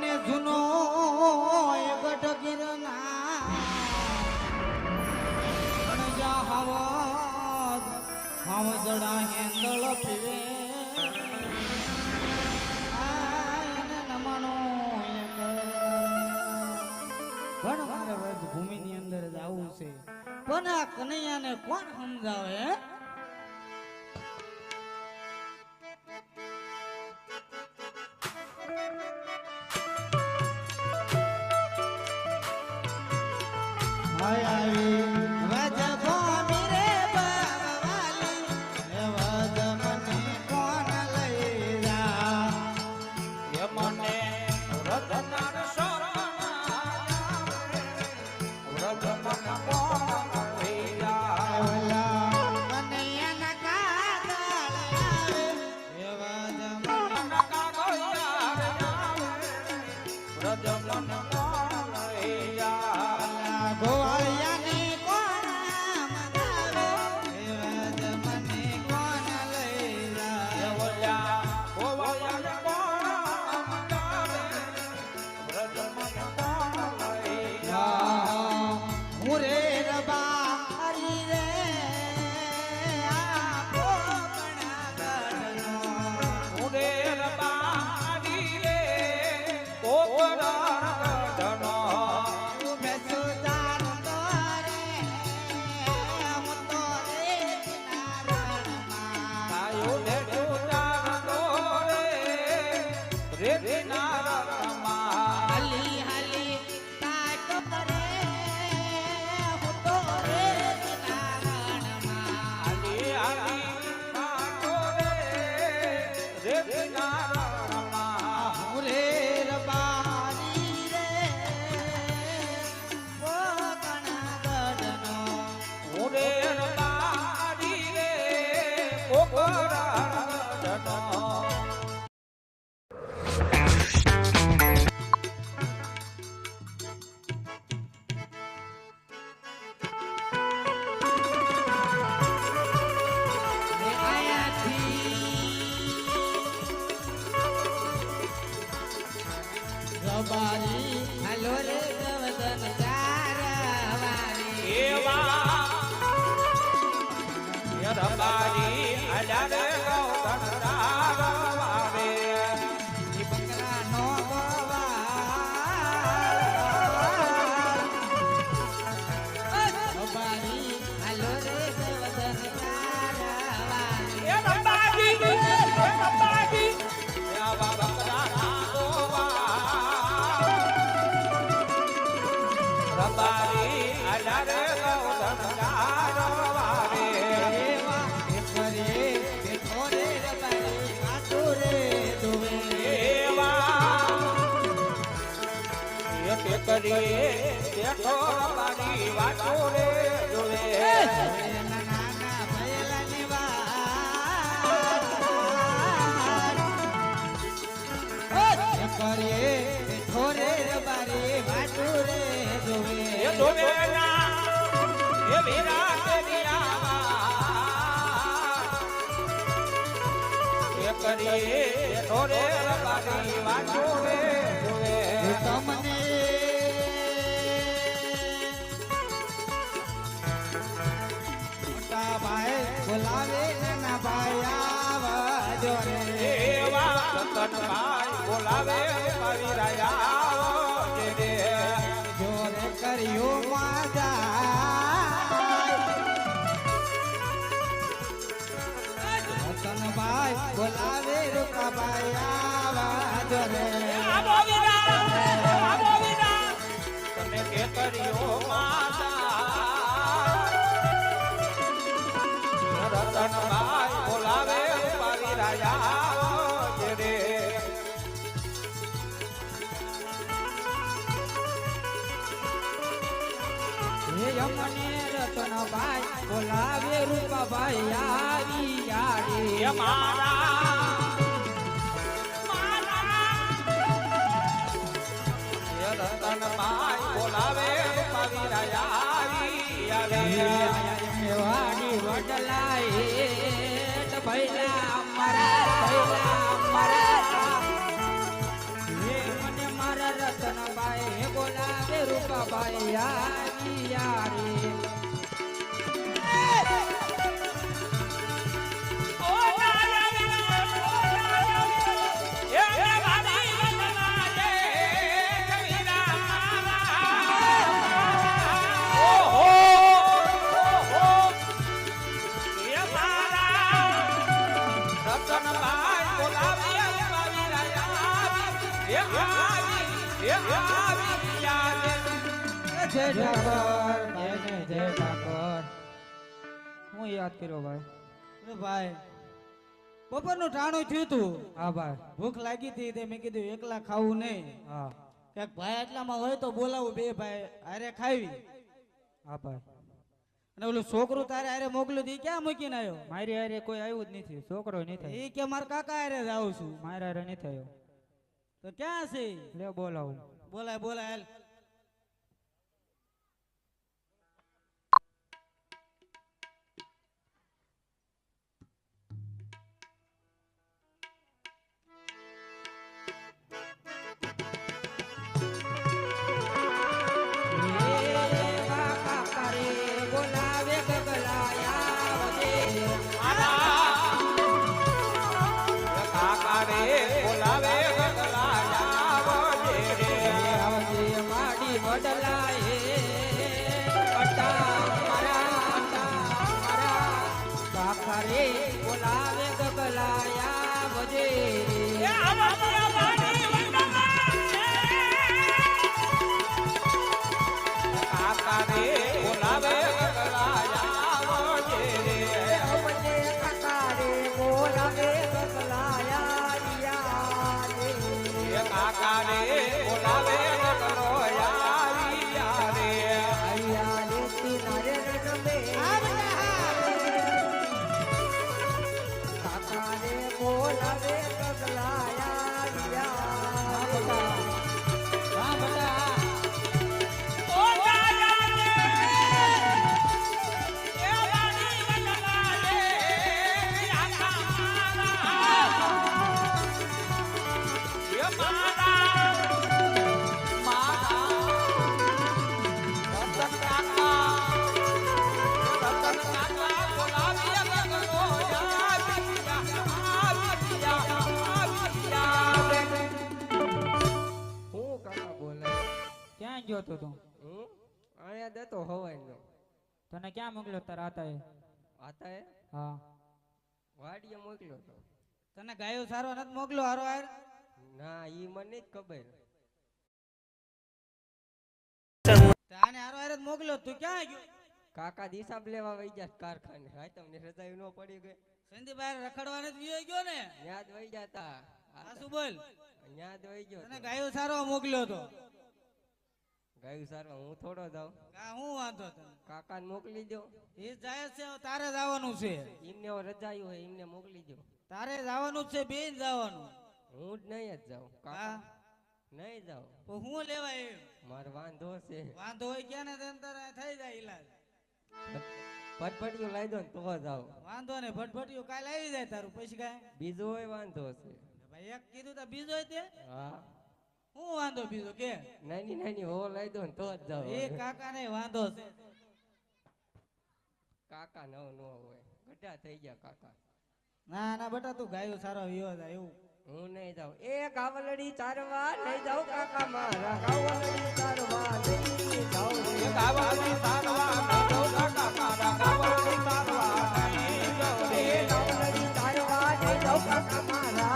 ને? જૂનો ગઢ ગિરના હવાજ હવજડા હેંદળ પીવે પણ મારે વ્રજ ભૂમિની અંદર જ આવું છે. પણ આ કનૈયાને કોણ સમજાવે? ai ai જોઈએ દેખો મારી વાતો રે જોડે કરીએ ઠોરે બારે વાટુરે જોવે તમને હનુમાન બોલાવે કવિરાયા જોર કર્યો માતા તમે કે કર્યો મા ભૈયા મારા તન માય બોલાવે પવિરાયા વડલાય ભૈલા મરા ભૈલા ઠાકર ભાઈને જય ઠાકર હું યાદ કર્યો ભાઈ? અરે ભાઈ બપોરનું ટાણું થયું તું. હા ભાઈ. ભૂખ લાગી હતી તે મેં કીધું એકલા ખાવું નહીં. હા. કે ભાઈ એટલામાં હોય તો બોલાવું બે ભાઈ અરે ખાવી. હા ભાઈ. અને ઓલું છોકરું તારે અરે મોકલ્યું તી ક્યાં મૂકીને આવ્યો મારી અરે કોઈ આવ્યું જ નથી. છોકરો નહીં થાય. એ કે મારા કાકા જ આવું છું. મારા હારે નહીં થયો. તો ક્યાં છે લે બોલાવું. બોલાય બોલાય હાલ. ક્યાં ગયો તો તું? હું? અહીંયા દેતો હવાઈ નો તને ક્યાં મોકલ્યો તારા હતા એ આતા એ હા. વાડીએ મોકલ્યો તો. તને ગાયો સારો નથી મોકલ્યો હારો હાર? ના ઈ મને જ ખબર. તાને હારો હાર જ મોકલ્યો? તું ક્યાં ગયો? કાકા દિશાબ લેવા વઈ ગયા કારખાને. હા તમને રજાઈ ન પડી ગઈ. સંદીપ રખડવા નથી વિયો ગયો ને? યાદ જ વઈ જાતા. શું બોલ? યાદ જ વઈ ગયો તને ગાયો સારો મોકલ્યો તો. ગાયું સારવા હું થોડો જાઉં. કા હું વાંધો તને? કાકાને મોકલી દો એ જાય છે તારે જવાનું છે. એમને રજાયું હોય એમને મોકલી દો તારે જવાનું છે બેન જવાનું. હું જ નહીં જ જાઉં કાકા. નહીં જાઉં. તો હું લેવા એમ? મારો વાંધો છે. વાંધો હોય ક્યાં ને તેમ તારે થઈ જાય ઈલાજ. ફટફટિયું લઈ દો ને તો જાવ વાંધો ને ફટફટિયું કાલે આવી જાય તારું પછી કાંઈ? બીજો હોય વાંધો છે. ભાઈ એક કીધું તો બીજો તે? હા. હું વાંધો બીજો કે? નાની નાની હો લઈ દો ને તો જ જાવ એ કાકા ને વાંધો છે. કાકા નવ નો હોય. ગઢા થઈ ગયા કાકા. ના ના બટા તું ગાયો સારો વિયો જાય એવું. હું નહીં જાઉં. એ કાવલડી ચારવા લઈ જાઉં કાકા મારા. કાવલડી ચારવા લઈ જાઉં. રે. એ કાવલડી ચારવા લઈ જાઉં કાકા મારા.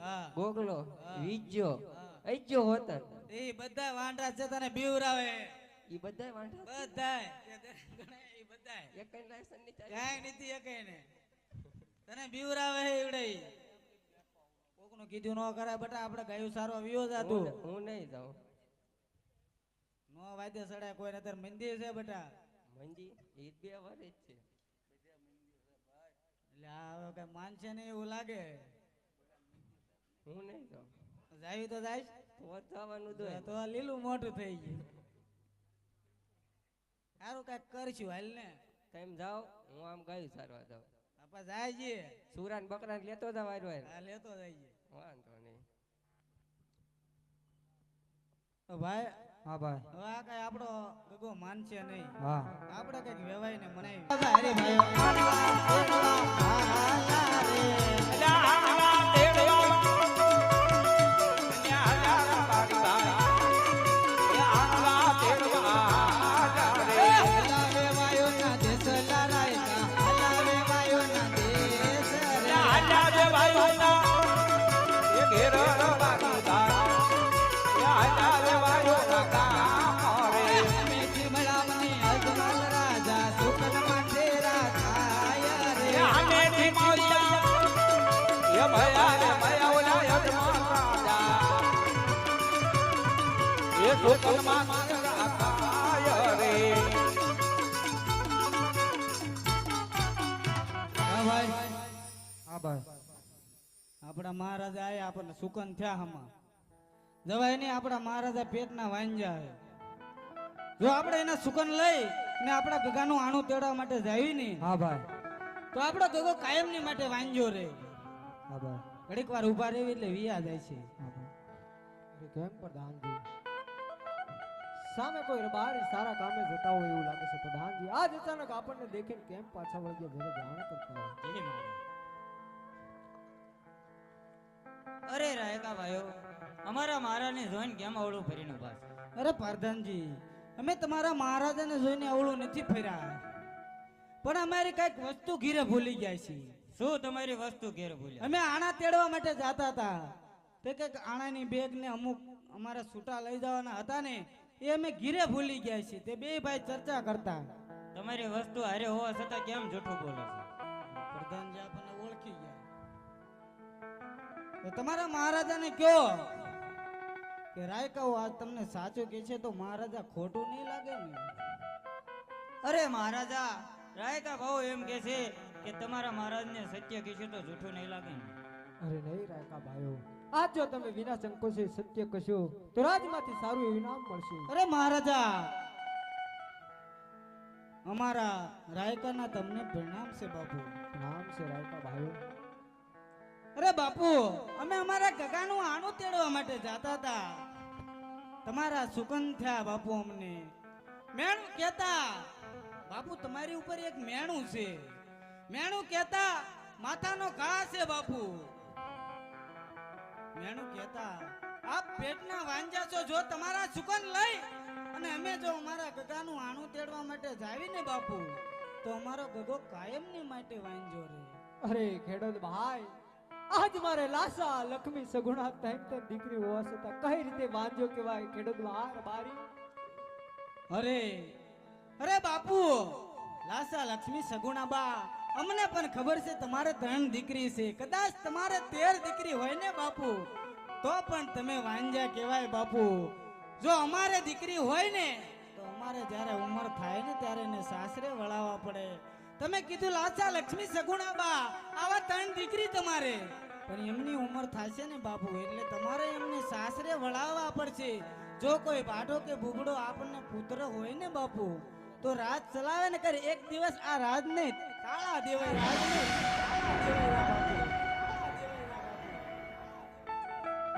હા. ગોગલો વીજો હા. હોતર એ બધા વાંઢા છે તને બીવરાવે. ઈ બધા વાંઢા બધા એ બધા એક લાયસન્સની ચાવી. કાંઈ નથી એકે ને તને બીવરાવે હે એવડે કોકનું કીધું ન કરાય બટા આપણે ગાયું સારો વિયો જાતું હું નહીં જાઉં. નો વાદ્ય સડાય કોઈ નતર મંદિર છે બટા. મંજી ઈ બે વાર જ છે. એટલે આ કઈ માનશે નહીં એવું લાગે. હું નહીં જાઉં જાવી તો જાય તો જવાનું દોય તો લીલું મોટું થઈ ગયું સારું કંઈક કરશું હાલ ને તમે જાઓ હું આમ ગયું સારવા જાઉં આપા જાય છે સુરા ને બકરા લેતો જાવ વાયરો વાયરો. લેતો જાય વાંધો નહીં તો ભાઈ હા ભાઈ હવે આ કઈ આપણો ગગો માનશે નહીં હા આપણે કંઈક વેવાય ને મનાવી અરે ભાઈઓ ભયા ભયા ઓલા યજમાન રાજા એ સુકલમાં આપણા મહારાજા આયા આપણને સુકન થયા હમા જવાય નહીં આપણા મહારાજા પેટના વાંજા હે. જો આપણે એના સુકન લઈ ને આપણા ગગાનું આણું તેડવા માટે જાવી નહીં હા ભાઈ. તો આપણો ગગો કાયમની માટે વાંજો રે. હા ભાઈ. ઘડીક વાર ઊભા રહેવી એટલે વિયા જાય છે. કેમ પ્રધાનજી સામે કોઈ બહાર સારા કામે જતા હોય એવું લાગે છે પ્રધાનજી આજ અચાનક આપણને દેખીને કેમ પાછા વળી ઘરે જાણ કરતા હોય. અરે રાયકા ભાઈઓ અમારા મહારાજને જોઈને કેમ અવળું ફરીને પાસ અરે પ્રધાનજી અમે તમારા મહારાજાને જોઈને અવળું નથી ફર્યા. પણ અમારી કંઈક વસ્તુ ઘીરે ભૂલી ગયા છીએ શું તમારી વસ્તુ ઘેર ભૂલી? અમે આણા તેડવા માટે જાતા હતા. તે કંઈક આણાની બેગ ને અમુક અમારા છૂટા લઈ જવાના હતા ને એ અમે ઘીરે ભૂલી ગયા છીએ. તે બે ભાઈ ચર્ચા કરતા. તમારી વસ્તુ હારે હોવા છતાં કેમ જૂઠું બોલો છો? પ્રધાનજી આપણને ઓળખી ગયા. તો તમારા મહારાજાને કયો કે રાયકાઓ આજ તમને સાચું કે છે તો મહારાજા ખોટું નહીં લાગે ને? અરે મહારાજા રાયકા ભાવ એમ કે છે કે તમારા મહારાજને સત્ય કહેશે તો જૂઠું નહીં લાગે ને. અરે નહીં રાયકા ભાઈઓ આજ જો તમે વિના સંકોચે સત્ય કહેશો તો રાજમાંથી સારું એવું નામ મળશે. અરે મહારાજા અમારા રાયકાના તમને પરિણામ છે બાપુ. પ્રણામ છે રાયકા ભાઈઓ. અરે બાપુ, અમે અમારા ગગાનું આણું તેડવા માટે જાતા હતા. તમારા સુકન થયા બાપુ અમને. મેણું કેતા બાપુ, તમારી ઉપર એક મેણું છે. મેણું કેતા માથાનો ઘા છે બાપુ. મેણું કેતા આપ પેટના વાંજા છો, જો તમારા સુકન લઈ અને અમે જો અમારા ગગાનું આણું તેડવા માટે જાવી ને બાપુ, તો અમારો ગગો કાયમની માટે વાંજો રે અરે ખેડૂત ભાઈ આજ મારે લાસા લક્ષ્મી સગુણા ત્રણ દીકરી હોવા છતાં કઈ રીતે વાંજો કેવાય ખેડૂત બહાર બારી? અરે અરે બાપુ લાસા લક્ષ્મી સગુણા બા, અમને પણ ખબર છે તમારે ત્રણ દીકરી છે. કદાચ તમારે તેર દીકરી હોય ને બાપુ, તો પણ તમે વાંજા કહેવાય બાપુ. જો અમારે દીકરી હોય ને, તો અમારે જ્યારે ઉંમર થાય ને ત્યારે એને સાસરે વળાવવા પડે. તમે કીધું, લાચા લક્ષ્મી સગુણા બા, આવા ત્રણ દીકરી તમારે. પણ એમની ઉંમર થશે ને બાપુ, એટલે તમારે એમને સાસરે વળાવવા પડશે. જો કોઈ બાઢો કે ભૂગડો આપણને પુત્ર હોય ને બાપુ, તો રાજ ચલાવે ને કરે. એક દિવસ આ રાજને તાળા દેવાય રાજ ને કાળા દેવાય બાપુ.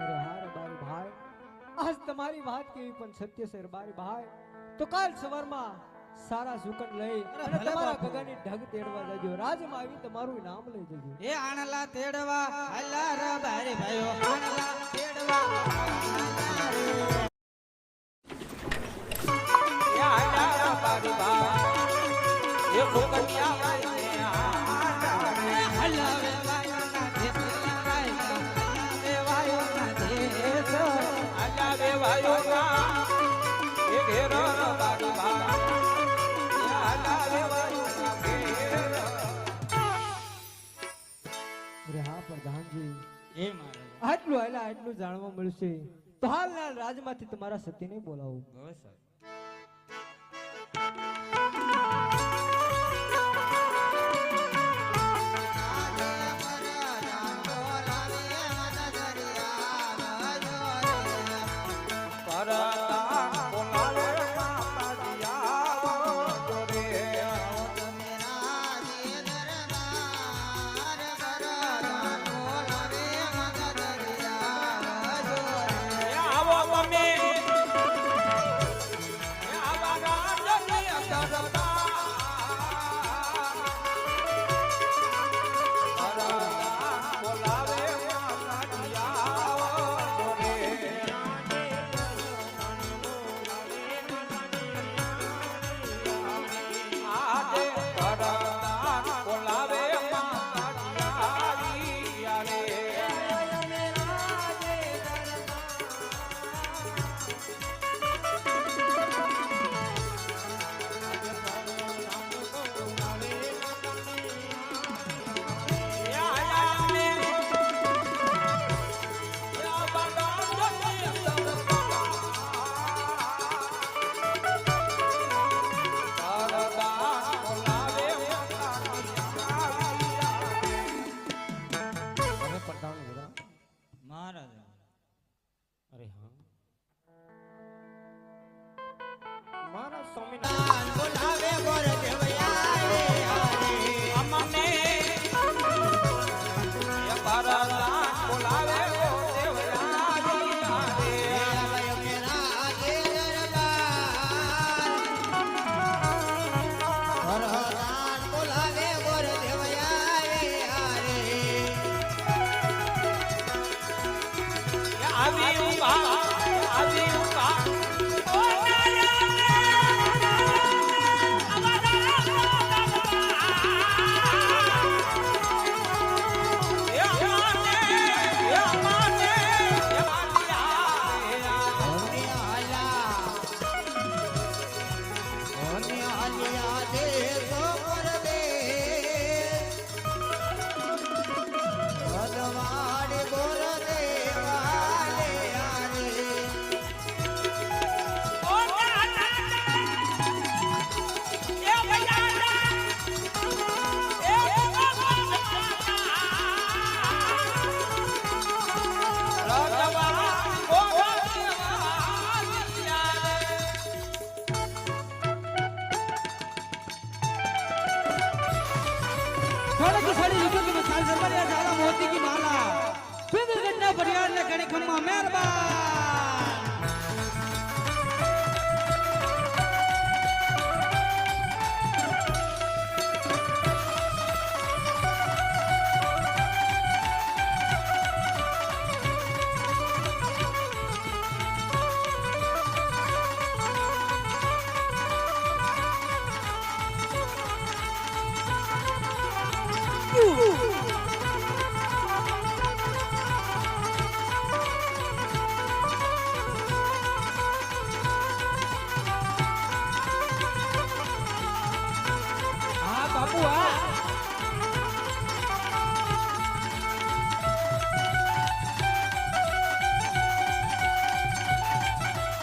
અરે હાર બારી ભાઈ, આજ તમારી વાત કેવી પણ સત્ય છે બારી ભાઈ. તો કાલ સવારમાં સારા સુકન લઈ અને તમારા. ગગાની ઢગ તેડવા જજો. રાજમાં આવી તમારું નામ લઈ જજો. એ આણલા તેડવા અલ્લા રે બારે ભાઈઓ. આજમાંથી તમારા સતીને બોલાવું.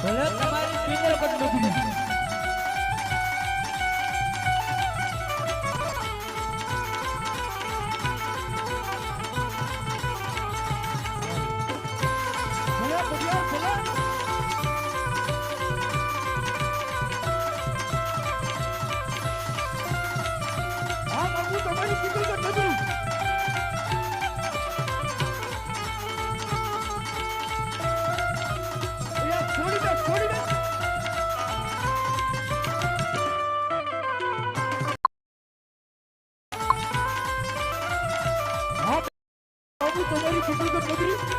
ભલે તમારી પીતળ પટ મૂકી Смотри, смотри, смотри.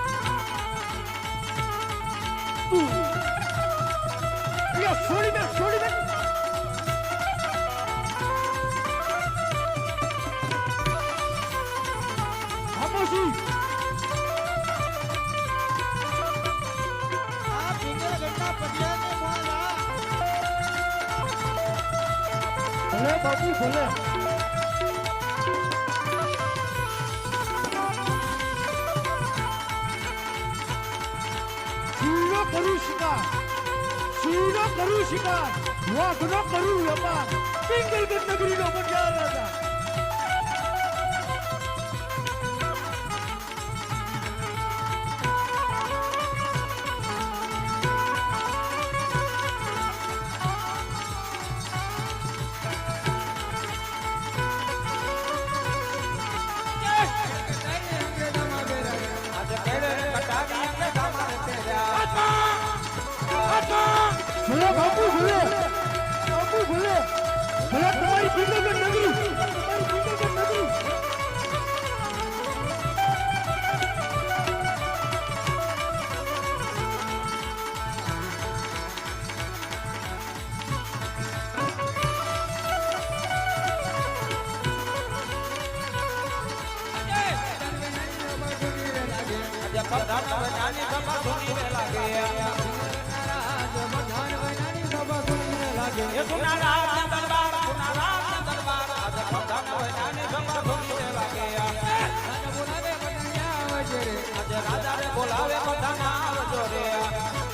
આજે પ્રધાન બોલાવે સભા સુનીને લાગે એ